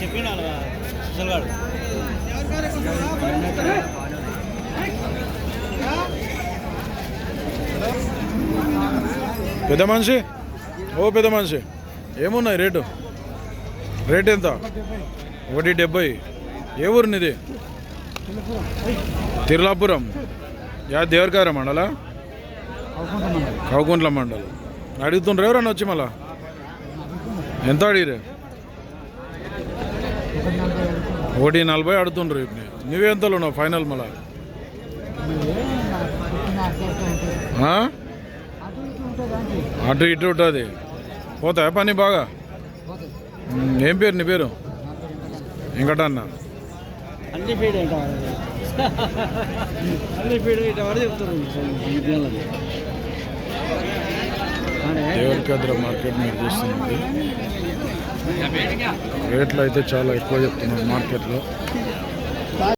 చెప్పిండు వాళ్ళ సుశల్ గారు. పెద్ద మనిషి? ఓ పెద్ద మనిషి. ఏమున్నాయి రేటు? రేట్ ఎంత? ఒకటి డెబ్బై. ఏ ఊరు నీది తిరులాపురం. యా దేవరకార మండల? కౌకుంట్ల మండలం. అడుగుతుండ్రు ఎవరన్నా వచ్చి మళ్ళా? ఎంత అడిగిరే ఒకటి నలభై అడుగుతుండ్రు ఇప్పుడు నువ్వే ఎంతలో ఉన్నావు ఫైనల్ మళ్ళా? అటు ఇటు ఉంటుంది. పోతాయా పని బాగా? ఏం పేరు నీ పేరు? వెంకటన్న. దేవరికాద్ర మార్కెట్ మీరు చూస్తుంది రేట్లు అయితే చాలా ఎక్కువ చెప్తున్నారు మార్కెట్లో.